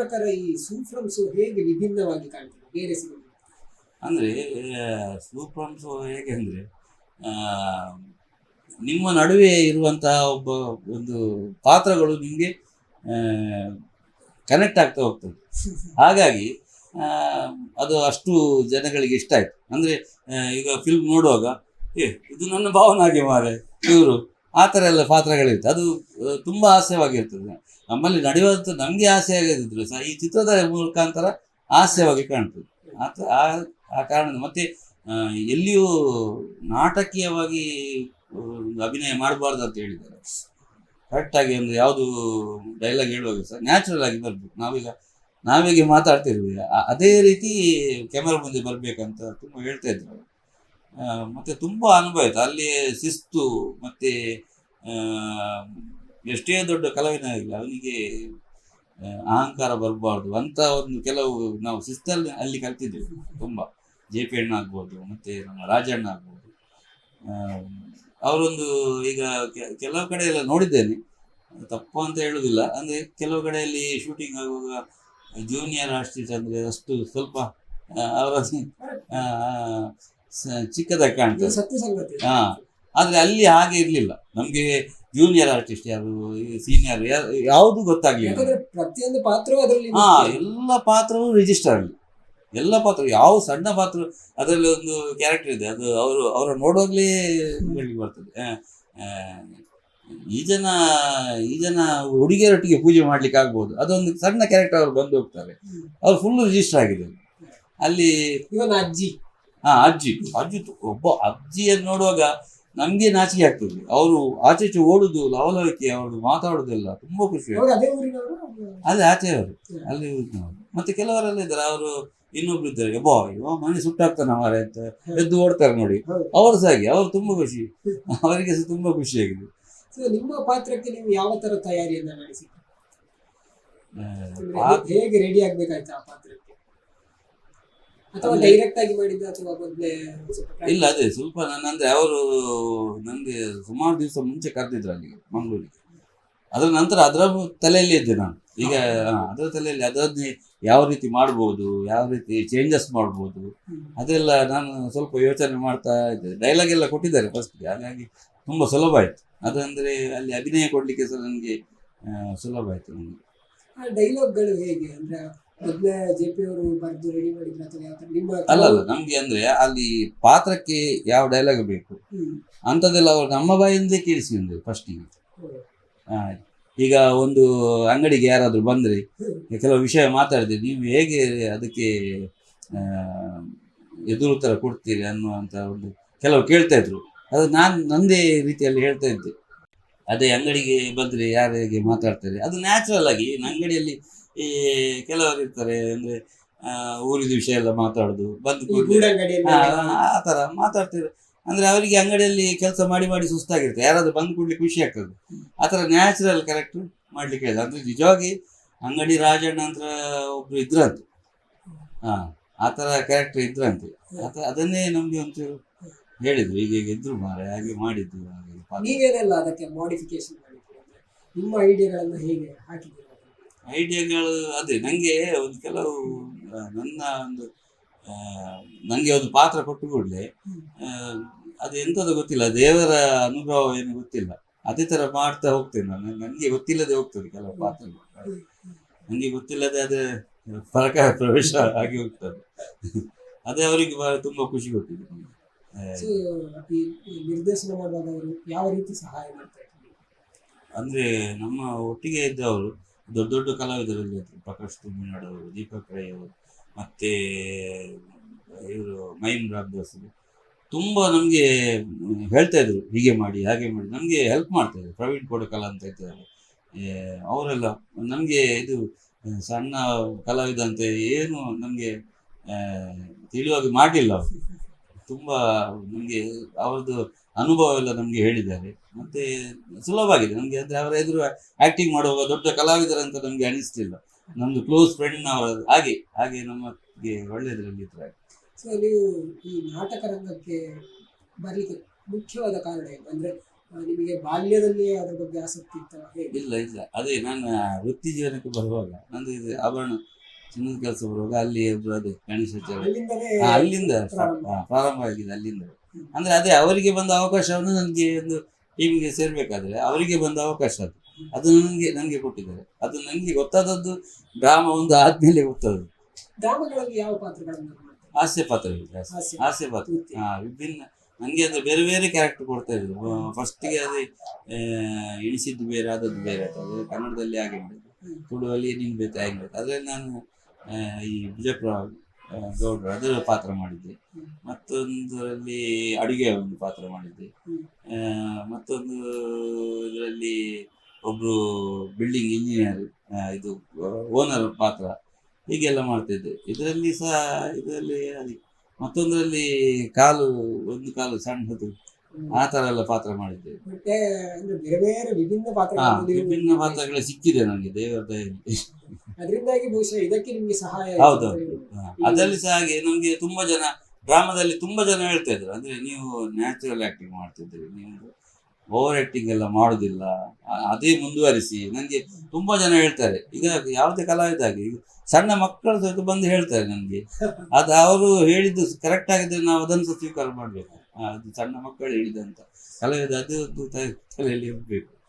ಪ್ರಕಾರ ಈ ಸೂ ಹೇಗೆ ವಿಭಿನ್ನವಾಗಿ ಕಾಣ್ತದೆ? ಬೇರೆ ಅಂದ್ರೆ ಅಂದರೆ ಹೇಗೆ ಅಂದರೆ ನಿಮ್ಮ ನಡುವೆ ಇರುವಂತಹ ಒಬ್ಬ ಒಂದು ಪಾತ್ರಗಳು ನಿಮಗೆ ಕನೆಕ್ಟ್ ಆಗ್ತಾ ಹೋಗ್ತದೆ. ಹಾಗಾಗಿ ಅದು ಅಷ್ಟು ಜನಗಳಿಗೆ ಇಷ್ಟ ಆಯ್ತು. ಅಂದರೆ ಈಗ ಫಿಲ್ಮ್ ನೋಡುವಾಗ, ಏ, ಇದು ನನ್ನ ಭಾವನಾಗೆ ಮಾರೆ ಇವರು. ಆ ಥರ ಎಲ್ಲ ಪಾತ್ರಗಳಿರುತ್ತೆ. ಅದು ತುಂಬ ಹಾಸ್ಯವಾಗಿರ್ತದೆ. ನಮ್ಮಲ್ಲಿ ನಡೆಯುವಂಥ ನಮಗೆ ಹಾಸ್ಯ ಆಗದಿದ್ರು ಸಹ ಈ ಚಿತ್ರದ ಮುಖಾಂತರ ಹಾಸ್ಯವಾಗಿ ಕಾಣ್ತದೆ. ಆ ಆ- ಆ ಕಾರಣ ಮತ್ತೆ ಎಲ್ಲಿಯೂ ನಾಟಕೀಯವಾಗಿ ಅಭಿನಯ ಮಾಡಬಾರ್ದು ಅಂತ ಹೇಳಿದ್ದಾರೆ. ಕರೆಕ್ಟಾಗಿ ಅಂದರೆ ಯಾವುದು ಡೈಲಾಗ್ ಹೇಳುವಾಗ ಸಹ ನ್ಯಾಚುರಲ್ ಆಗಿ ಬರಬೇಕು. ನಾವೀಗ ನಾವೀಗ ಮಾತಾಡ್ತಿರ್ವಿ. ಅದೇ ರೀತಿ ಕ್ಯಾಮರಾ ಮುಂದೆ ಬರಬೇಕಂತ ತುಂಬ ಹೇಳ್ತಾ ಇದ್ರು. ಮತ್ತೆ ತುಂಬ ಅನುಭವ ಆಯ್ತು. ಅಲ್ಲಿ ಶಿಸ್ತು, ಮತ್ತೆ ಎಷ್ಟೇ ದೊಡ್ಡ ಕಲಾವಿದ ಆಗಲಿ ಅವನಿಗೆ ಅಹಂಕಾರ ಬರಬಾರ್ದು. ಅಂತ ಒಂದು ಕೆಲವು ನಾವು ಶಿಸ್ತಲ್ಲಿ ಅಲ್ಲಿ ಕಲ್ತಿದ್ದೇವೆ. ತುಂಬ. ಜೆ ಪಿ ಅಣ್ಣ ಆಗ್ಬೋದು, ಮತ್ತೆ ನಮ್ಮ ರಾಜಣ್ಣ ಆಗ್ಬೋದು. ಅವರೊಂದು ಈಗ ಕೆಲವು ಕಡೆ ಎಲ್ಲ ನೋಡಿದ್ದೇನೆ. ತಪ್ಪು ಅಂತ ಹೇಳುವುದಿಲ್ಲ ಅಂದರೆ ಕೆಲವು ಕಡೆಯಲ್ಲಿ ಶೂಟಿಂಗ್ ಆಗುವಾಗ ಜೂನಿಯರ್ ಆರ್ಟಿಸ್ಟ್ ಅಂದರೆ ಅಷ್ಟು ಸ್ವಲ್ಪ ಅವರ ಚಿಕ್ಕದಾಗಿ ಕಾಣ್ತದೆ. ಸತ್ಯ ಸಂಗತಿ ಹಾ. ಆದರೆ ಅಲ್ಲಿ ಹಾಗೆ ಇರಲಿಲ್ಲ. ನಮಗೆ ಜೂನಿಯರ್ ಆರ್ಟಿಸ್ಟ್ ಯಾರು ಸೀನಿಯರ್ ಯಾವುದು ಗೊತ್ತಾಗ್ಲಿಲ್ಲ. ಯಾಕಂದ್ರೆ ಪ್ರತಿಯೊಂದು ಪಾತ್ರವೂ ಅದರಲ್ಲಿ ಹಾ ಎಲ್ಲ ಪಾತ್ರವೂ ರಿಜಿಸ್ಟರ್ ಆಗಲಿ ಎಲ್ಲ ಪಾತ್ರ ಯಾವ ಸಣ್ಣ ಪಾತ್ರ ಅದರಲ್ಲಿ ಒಂದು ಕ್ಯಾರೆಕ್ಟರ್ ಇದೆ. ಅದು ಅವರು ಅವರ ನೋಡುವಾಗಲೇ ಹೇಳಿ ಬರ್ತದೆ. ಈ ಜನ ಈ ಜನ ಹುಡುಗಿಯರೊಟ್ಟಿಗೆ ಪೂಜೆ ಮಾಡ್ಲಿಕ್ಕೆ ಆಗ್ಬೋದು. ಅದೊಂದು ಸಣ್ಣ ಕ್ಯಾರೆಕ್ಟರ್ ಅವ್ರು ಬಂದು ಹೋಗ್ತಾರೆ. ಅವ್ರು ಫುಲ್ ರಿಜಿಸ್ಟರ್ ಆಗಿದೆ ಅಲ್ಲಿ ಇವನ ಅಜ್ಜಿ. ಹಾ ಅಜ್ಜಿ ಅಜ್ಜಿ ಒಬ್ಬ ಅಜ್ಜಿಯನ್ನು ನೋಡುವಾಗ ನಮ್ಗೆ ನಾಚಿಕೆ ಆಗ್ತದೆ. ಅವರು ಆಚೆ ಈಚೆ ಓಡುದು ಲವಲವಿಕೆ ಅವರು ಮಾತಾಡುದೆಲ್ಲ ತುಂಬಾ ಖುಷಿ ಅದೇ ಆಚೆ ಅವರು ಅಲ್ಲಿ ಊರಿನವರು. ಮತ್ತೆ ಕೆಲವರೆಲ್ಲ ಇದ್ದಾರೆ ಅವರು ಇನ್ನೊಬ್ರು ಇದ್ದಾರೆ. ಬಾ ಇವ ಮನೆ ಸುಟ್ಟಾಗ್ತಾನೆ ಮಾರೆ ಅಂತ ಎದ್ದು ಓಡ್ತಾರೆ ನೋಡಿ. ಅವರು ಸಹ ಹಾಗೆ ಅವರು ತುಂಬಾ ಖುಷಿ. ಅವರಿಗೆ ಸಹ ತುಂಬಾ ಖುಷಿಯಾಗಿದೆ ನಿಮ್ಮ ಪಾತ್ರಕ್ಕೆ ನೀವು ಯಾವ ತರ ತಯಾರಿಯನ್ನ ನಡೆಸಿ ಹೇಗೆ ರೆಡಿ ಆಗ್ಬೇಕಾಯ್ತು ಆ ಪಾತ್ರಕ್ಕೆ? ಅಥವಾ ಡೈರೆಕ್ಟ್ ಆಗಿ ಮಾಡಿದ್ದ ಅಥವಾ ಮೊದಲೇ ಇಲ್ಲ ಅದೇ ಸ್ವಲ್ಪ ನನ್ನ ಅಂದ್ರೆ ಅವರು ನನಗೆ ಸುಮಾರು ದಿವಸ ಮುಂಚೆ ಕರೆದಿದ್ರು ಅಲ್ಲಿಗೆ ಮಂಗಳೂರಿಗೆ. ಅದರ ನಂತರ ಅದರ ತಲೆಯಲ್ಲಿ ಇದ್ದೆ ನಾನು. ಈಗ ಅದರ ತಲೆಯಲ್ಲಿ ಅದನ್ನೇ ಯಾವ ರೀತಿ ಮಾಡ್ಬೋದು ಯಾವ ರೀತಿ ಚೇಂಜಸ್ ಮಾಡ್ಬೋದು ಅದೆಲ್ಲ ನಾನು ಸ್ವಲ್ಪ ಯೋಚನೆ ಮಾಡ್ತಾ ಇದ್ದೆ. ಡೈಲಾಗ್ ಎಲ್ಲ ಕೊಟ್ಟಿದ್ದಾರೆ ಫಸ್ಟ್ಗೆ ಹಾಗಾಗಿ ತುಂಬ ಸುಲಭ ಆಯ್ತು. ಅದಂದ್ರೆ ಅಲ್ಲಿ ಅಭಿನಯ ಕೊಡಲಿಕ್ಕೆ ಸಹ ನನಗೆ ಸುಲಭ ಆಯ್ತು ನನಗೆ. ಡೈಲಾಗ್ಗಳು ಹೇಗೆ? ಅಂದ್ರೆ ಮೊದಲೇ ಜೆ ಪಿ ಅವರು ಬರೆದು ರೆಡಿ ಮಾಡಿದ್ರು ಅಥವಾ ಯಾವ ತರ ನಿಮ್ಮ ಅಲ್ಲ ಅಲ್ಲ ನಮಗೆ ಅಂದ್ರೆ ಅಲ್ಲಿ ಪಾತ್ರಕ್ಕೆ ಯಾವ ಡೈಲಾಗ್ ಬೇಕು? ಅಂತದೆಲ್ಲ ಅಂಥದ್ದೆಲ್ಲ ಅವರು ನಮ್ಮ ಬಾಯಿಂದಲೇ ಕೇಳಿಸ್ಕೊಂಡ್ರು ಫಸ್ಟಿಗೆ. ಈಗ ಒಂದು ಅಂಗಡಿಗೆ ಯಾರಾದರೂ ಬಂದ್ರೆ ಕೆಲವು ವಿಷಯ ಮಾತಾಡಿದ್ರೆ ನೀವು ಹೇಗೆ ಅದಕ್ಕೆ ಎದುರು ಉತ್ತರ ಕೊಡ್ತೀರಿ ಅನ್ನುವಂಥ ಒಂದು ಕೆಲವು ಕೇಳ್ತಾ ಇದ್ರು. ಅದು ನಾನು ನಂದೇ ರೀತಿಯಲ್ಲಿ ಹೇಳ್ತಾ ಇದ್ದೆ. ಅದೇ ಅಂಗಡಿಗೆ ಬಂದರೆ ಯಾರು ಹೇಗೆ ಮಾತಾಡ್ತಾರೆ? ಅದು ನ್ಯಾಚುರಲ್ ಆಗಿ ಅಂಗಡಿಯಲ್ಲಿ ಈ ಕೆಲವರು ಇರ್ತಾರೆ ಅಂದರೆ ಊರಿದ ವಿಷಯ ಎಲ್ಲ ಮಾತಾಡೋದು ಬಂದು ಆ ಥರ ಮಾತಾಡ್ತಿದ್ರು ಅಂದ್ರೆ ಅವರಿಗೆ ಅಂಗಡಿಯಲ್ಲಿ ಕೆಲಸ ಮಾಡಿ ಮಾಡಿ ಸುಸ್ತಾಗಿರುತ್ತೆ. ಯಾರಾದರೂ ಬಂದು ಕೂಡಲಿ ಖುಷಿ ಆಗ್ತದೆ. ಆ ಥರ ನ್ಯಾಚುರಲ್ ಕರೆಕ್ಟ್ ಮಾಡ್ಲಿಕ್ಕೆ ಹೇಳಿದೆ. ಅಂದ್ರೆ ನಿಜವಾಗಿ ಅಂಗಡಿ ರಾಜಣ್ಣ ಅಂತ ಒಬ್ರು ಇದ್ರಂತೆ. ಹಾಂ ಆ ಥರ ಕ್ಯಾರೆಕ್ಟರ್ ಇದ್ರಂತೆ. ಅದನ್ನೇ ನಮಗೆ ಒಂಚೂರು ಹೇಳಿದ್ರು ಈಗ ಈಗ ಇದ್ರು ಮಾರೆ ಹಾಗೆ ಮಾಡಿದ್ದು ಹಾಗೆ ಪಾತ್ರ. ನೀವೇನೆಲ್ಲ ಅದಕ್ಕೆ ಮಾಡಿಫಿಕೇಶನ್ ನಿಮ್ಮ ಐಡಿಯಾಗಳನ್ನು ಹೇಗೆ ಹಾಕಿದ್ದೀರಿ ಐಡಿಯಾಗಳು ಅದೇ ನನಗೆ ಒಂದು ಕೆಲವು ನನ್ನ ಒಂದು ನನಗೆ ಒಂದು ಪಾತ್ರ ಕೊಟ್ಟು ಕೂಡಲೇ ಅದು ಎಂಥದ್ದು ಗೊತ್ತಿಲ್ಲ ದೇವರ ಅನುಭವ ಏನು ಗೊತ್ತಿಲ್ಲ. ಅದೇ ಥರ ಮಾಡ್ತಾ ಹೋಗ್ತೇನೆ ನಾನು. ನನಗೆ ಗೊತ್ತಿಲ್ಲದೆ ಹೋಗ್ತದೆ ಕೆಲವು ಪಾತ್ರಗಳು. ನನಗೆ ಗೊತ್ತಿಲ್ಲದೆ ಅದೇ ಪ್ರಕಾರ ಪ್ರವೇಶ ಆಗಿ ಹೋಗ್ತದೆ. ಅದೇ ಅವರಿಗೆ ಬಹಳ ತುಂಬ ಖುಷಿ ಕೊಟ್ಟಿದೆ ಸೊ ಈ ನಿರ್ದೇಶನ ಯಾವ ರೀತಿ ಸಹಾಯ ಮಾಡ್ತಾ ಇದ್ರು ಅಂದ್ರೆ ನಮ್ಮ ಒಟ್ಟಿಗೆ ಇದ್ದವರು ದೊಡ್ಡ ದೊಡ್ಡ ಕಲಾವಿದರಲ್ಲಿ ಪ್ರಕಾಶ್ ಕುಮಾರ್ ಅವರು ದೀಪಕ್ ರೈ ಅವರು ಮತ್ತೆ ಇವರು ಮೈಮ್ ರಾಮದಾಸ್ ತುಂಬ ನಮಗೆ ಹೇಳ್ತಾ ಇದ್ರು ಹೀಗೆ ಮಾಡಿ ಹಾಗೆ ಮಾಡಿ ನಮಗೆ ಹೆಲ್ಪ್ ಮಾಡ್ತಾ ಇದ್ರು. ಪ್ರವೀಣ್ ಕೋಡಕಲ ಅಂತ ಇದ್ದಾರೆ. ಅವರೆಲ್ಲ ನಮಗೆ ಇದು ಸಣ್ಣ ಕಲಾವಿದ ಅಂತ ಏನು ನಮಗೆ ತಿಳಿಯುವಾಗ ಮಾಡಲಿಲ್ಲ ಅವರು. ತುಂಬ ನಮಗೆ ಅವರದ್ದು ಅನುಭವ ಎಲ್ಲ ನಮಗೆ ಹೇಳಿದ್ದಾರೆ. ಮತ್ತೆ ಸುಲಭ ಆಗಿದೆ ನಮಗೆ ಅಂದ್ರೆ ಅವರ ಎದುರು ಆಕ್ಟಿಂಗ್ ಮಾಡುವಾಗ ದೊಡ್ಡ ಕಲಾವಿದರಂತ ನಮಗೆ ಅನಿಸ್ತಿಲ್ಲ. ನಮ್ದು ಕ್ಲೋಸ್ ಫ್ರೆಂಡ್ ಹಾಗೆ ಹಾಗೆ ನಮಗೆ ಒಳ್ಳೆಯದರಲ್ಲಿ ಇದ್ದಾರೆ ಸೊ ನೀವು ಈ ನಾಟಕ ರಂಗಕ್ಕೆ ಬರಲಿಕ್ಕೆ ಮುಖ್ಯವಾದ ಕಾರಣ ಏನು? ಅಂದ್ರೆ ನಿಮಗೆ ಬಾಲ್ಯದಲ್ಲಿ ಅದರ ಬಗ್ಗೆ ಆಸಕ್ತಿ ಇತ್ತ ಇಲ್ಲ ಇಲ್ಲ. ಅದೇ ನಾನು ವೃತ್ತಿ ಜೀವನಕ್ಕೆ ಬರುವಾಗ ನಂದು ಇದು ಆಭರಣ ಚಿನ್ನದ ಕೆಲಸ ಬರುವಾಗ ಅಲ್ಲಿ ಅದೇ ಅಲ್ಲಿಂದಲೇ ಅಲ್ಲಿಂದ ಪ್ರಾರಂಭ. ಆಗಿದೆ ಅಲ್ಲಿಂದ. ಅಂದ್ರೆ ಅದೇ ಅವರಿಗೆ ಬಂದ ಅವಕಾಶವನ್ನು ನನಗೆ ಒಂದು ಟೀಮ್ಗೆ ಸೇರ್ಬೇಕಾದ್ರೆ ಅವರಿಗೆ ಬಂದ ಅವಕಾಶ ಅದು. ಅದು ನನಗೆ ನನಗೆ ಕೊಟ್ಟಿದ್ದಾರೆ. ಅದು ನನಗೆ ಗೊತ್ತಾದದ್ದು ಗ್ರಾಮ ಒಂದು ಆದ್ಮೇಲೆ ಗೊತ್ತಾದದ್ದು. ಡ್ರಾಮಾಗಳಲ್ಲಿ ಯಾವ ಪಾತ್ರಗಳನ್ನು ಹಾಸ್ಯ ಪಾತ್ರ. ಹಾಸ್ಯ. ಪಾತ್ರ. ಹಾ ವಿಭಿನ್ನ. ನನಗೆ ಅಂದ್ರೆ ಬೇರೆ ಬೇರೆ ಕ್ಯಾರೆಕ್ಟರ್ ಕೊಡ್ತಾ ಇದ್ರು. ಫಸ್ಟಿಗೆ ಅದೇ ಇಳಿಸಿದ್ದು ಬೇರೆ ಆದದ್ದು ಬೇರೆ. ಅದು ಕನ್ನಡದಲ್ಲಿ ಹಾಗೆ ಹ್ಮ್. ತುಳುವಲ್ಲಿ ನಿನ್ ಬೇಕು ಹಾಗೆ ಬೇಕು ಅದ್ರಲ್ಲಿ ನಾನು ಈ ಬಿಜಾಪುರ ಗೌಡ್ರು ಅದರ ಪಾತ್ರ ಮಾಡಿದ್ದೆ. ಮತ್ತೊಂದರಲ್ಲಿ ಅಡುಗೆ ಒಂದು ಪಾತ್ರ ಮಾಡಿದ್ದೆ. ಆ, ಮತ್ತೊಂದು ಇದರಲ್ಲಿ ಒಬ್ರು ಬಿಲ್ಡಿಂಗ್ ಇಂಜಿನಿಯರ್ ಇದು ಓನರ್ ಪಾತ್ರ ಹೀಗೆಲ್ಲ ಮಾಡ್ತಿದ್ದೆ. ಇದರಲ್ಲಿ ಸಹ ಇದರಲ್ಲಿ ಮತ್ತೊಂದರಲ್ಲಿ ಕಾಲು ಒಂದು ಕಾಲು ಸಣ್ಣದು. ಆ ತರ ಎಲ್ಲ ಪಾತ್ರ ಮಾಡಿದ್ದೆ. ಮತ್ತೆ ಅಂದ್ರೆ ಬೇರೆ ಬೇರೆ ವಿಭಿನ್ನ ಪಾತ್ರಗಳು ಸಿಕ್ಕಿದೆ ನನಗೆ ದೇವರ ದಯೆಯಲ್ಲಿ. ಅದರಿಂದಾಗಿ ಬಹುಶಃ ಇದಕ್ಕೆ ನಿಮ್ಗೆ ಸಹಾಯ ಆಯ್ತು ಹೌದು ಅಂತ ಹೇಳ್ಬೋದು. ಅದರಲ್ಲಿ ಸಹ ಹಾಗೆ ನಮ್ಗೆ ತುಂಬಾ ಜನ ಡ್ರಾಮಾದಲ್ಲಿ ತುಂಬಾ ಜನ ಹೇಳ್ತಾ ಇದ್ರು. ಅಂದ್ರೆ ನೀವು ನ್ಯಾಚುರಲ್ ಆಕ್ಟಿಂಗ್ ಮಾಡ್ತಿದ್ರಿ ನೀವು ಓವರ್ ಆಕ್ಟಿಂಗ್ ಎಲ್ಲ ಮಾಡುದಿಲ್ಲ. ಆ- ಅದೇ ಮುಂದುವರಿಸಿ. ನನಗೆ ತುಂಬಾ ಜನ ಹೇಳ್ತಾರೆ. ಈಗ ಯಾವುದೇ ಕಲಾವಿದ ಆಗಿ ಈಗ ಸಣ್ಣ ಮಕ್ಕಳು ಸಹಿತ ಬಂದು ಹೇಳ್ತಾರೆ ನನಗೆ ಅದು ಅವರು ಹೇಳಿದ್ದು ಕರೆಕ್ಟ್ ಆಗಿದ್ರೆ ನಾವು ಅದನ್ನು ಸಹ ಸ್ವೀಕಾರ ಮಾಡಬೇಕು. ಅದು ಸಣ್ಣ ಮಕ್ಕಳು ಹೇಳಿದಂತ ಕಲಾವಿದ ಅದು ಒಂದು ತ- ತಲೆಯಲ್ಲಿ ಇರಬೇಕು